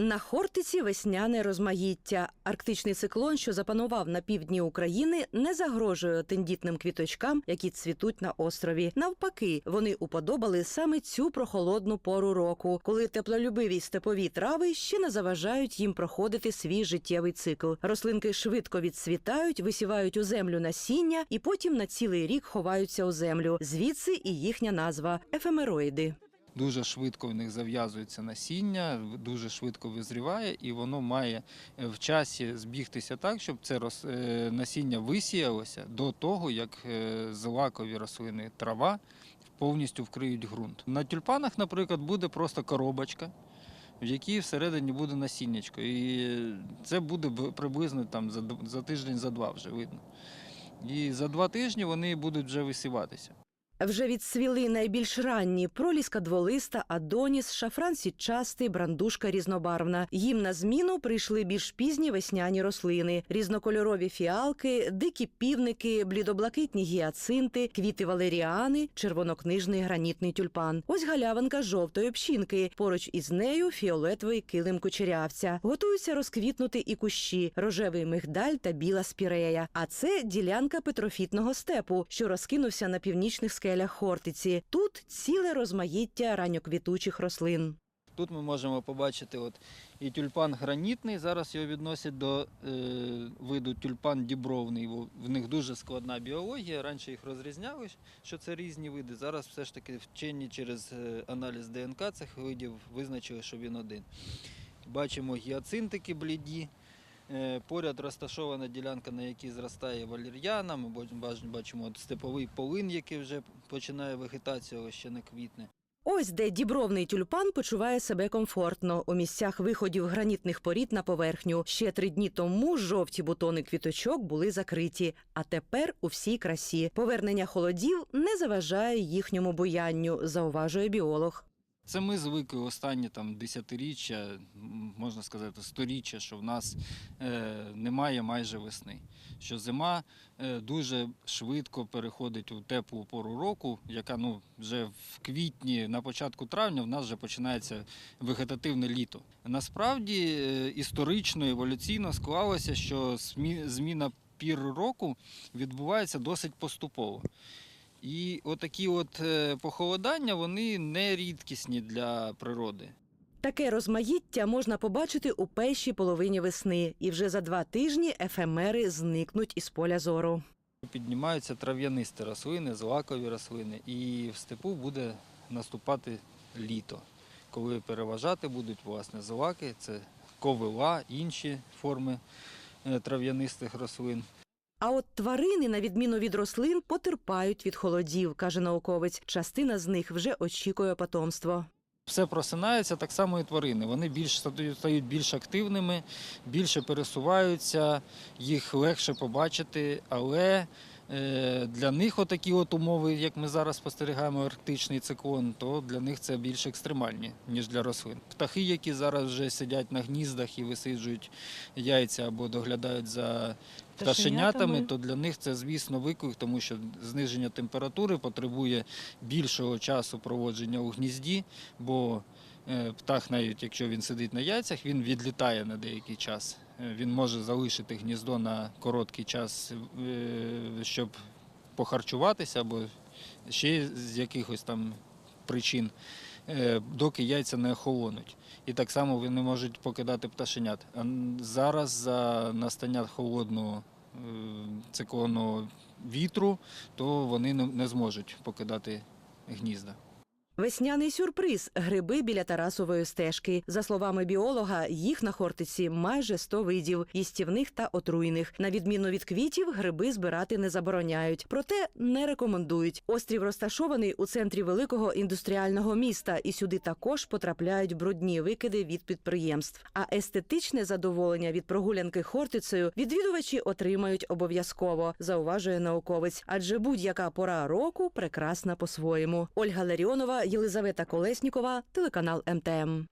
На Хортиці весняне розмаїття. Арктичний циклон, що запанував на півдні України, не загрожує тендітним квіточкам, які цвітуть на острові. Навпаки, вони уподобали саме цю прохолодну пору року, коли теплолюбиві степові трави ще не заважають їм проходити свій життєвий цикл. Рослинки швидко відцвітають, висівають у землю насіння і потім на цілий рік ховаються у землю. Звідси і їхня назва ефемероїди. Дуже швидко в них зав'язується насіння, дуже швидко визріває, і воно має е, в часі збігтися так, щоб це е, насіння висіялося до того, як е, злакові рослини трава повністю вкриють ґрунт. На тюльпанах, наприклад, буде просто коробочка. В якій всередині буде насіннячко. І це буде приблизно там за, за тиждень, за два вже видно. І за два тижні вони будуть вже висіватися. Вже відсвіли найбільш ранні проліска дволиста, адоніс, шафран сітчастий, брандушка різнобарвна. Їм на зміну прийшли більш пізні весняні рослини: різнокольорові фіалки, дикі півники, блідоблакитні гіацинти, квіти валеріани, червонокнижний гранітний тюльпан. Ось галявинка жовтої пшінки. Поруч із нею фіолетовий килим кучерявця. Готуються розквітнути і кущі, рожевий мигдаль та біла спірея. А це ділянка петрофітного степу, що розкинувся на північних скелях Хортиці. Тут ціле розмаїття ранньоквітучих рослин. Тут ми можемо побачити от і тюльпан гранітний. Зараз його відносять до е, виду тюльпан дібровний. Во- В них дуже складна біологія. Раніше їх розрізняли, що це різні види. Зараз все ж таки вчені через е, аналіз ДНК цих видів визначили, що він один. Бачимо гіацинтики бліді. Е, Поряд розташована ділянка, на якій зростає валір'яна. Ми бачимо- степовий полин, який вже починає вегетацію, ще не квітне. Ось де дібровний тюльпан почуває себе комфортно у місцях виходів гранітних порід на поверхню. Ще три дні тому жовті бутони квіточок були закриті, а тепер у всій красі. Повернення холодів не заважає їхньому буянню, зауважує біолог. Це ми звикли останні там десятиріччя, можна сказати, сторіччя, що в нас е, немає майже весни. Що зима е, дуже швидко переходить у теплу пору року, яка ну вже в квітні, на початку травня, в нас вже починається вегетативне літо. Насправді е, історично, еволюційно склалося, що зміна пір року відбувається досить поступово. І отакі от е, похолодання, вони не рідкісні для природи. Таке розмаїття можна побачити у першій половині весни, і вже за два тижні ефемери зникнуть із поля зору. Піднімаються трав'янисті рослини, злакові рослини, і в степу буде наступати літо, коли переважати будуть власне злаки, це ковила, інші форми е, трав'янистих рослин. А от тварини, на відміну від рослин, потерпають від холодів, каже науковець. Частина з них вже очікує потомство. Все просинається, так само і тварини. Вони більш стають більш активними, більше пересуваються, їх легше побачити, але для них отакі от умови, як ми зараз спостерігаємо, арктичний циклон, то для них це більш екстремальні, ніж для рослин. Птахи, які зараз вже сидять на гніздах і висиджують яйця або доглядають за пташенятами, то для них це, звісно, виклик, тому що зниження температури потребує більшого часу проводження у гнізді, бо е, птах, навіть якщо він сидить на яйцях, він відлітає на деякий час. Е, Він може залишити гніздо на короткий час, е, щоб похарчуватися або ще з якихось там причин, е, доки яйця не охолонуть. І так само вони можуть покидати пташенят. А зараз за настання холодного е, циклонного вітру, то вони не зможуть покидати гнізда. Весняний сюрприз гриби біля Тарасової стежки. За словами біолога, їх на Хортиці майже 100 видів їстівних та отруйних. На відміну від квітів, гриби збирати не забороняють, проте не рекомендують. Острів розташований у центрі великого індустріального міста, і сюди також потрапляють брудні викиди від підприємств. А естетичне задоволення від прогулянки Хортицею відвідувачі отримають обов'язково, зауважує науковець. Адже будь-яка пора року прекрасна по-своєму. Ольга Ларіонова, Єлизавета Колеснікова, телеканал МТМ.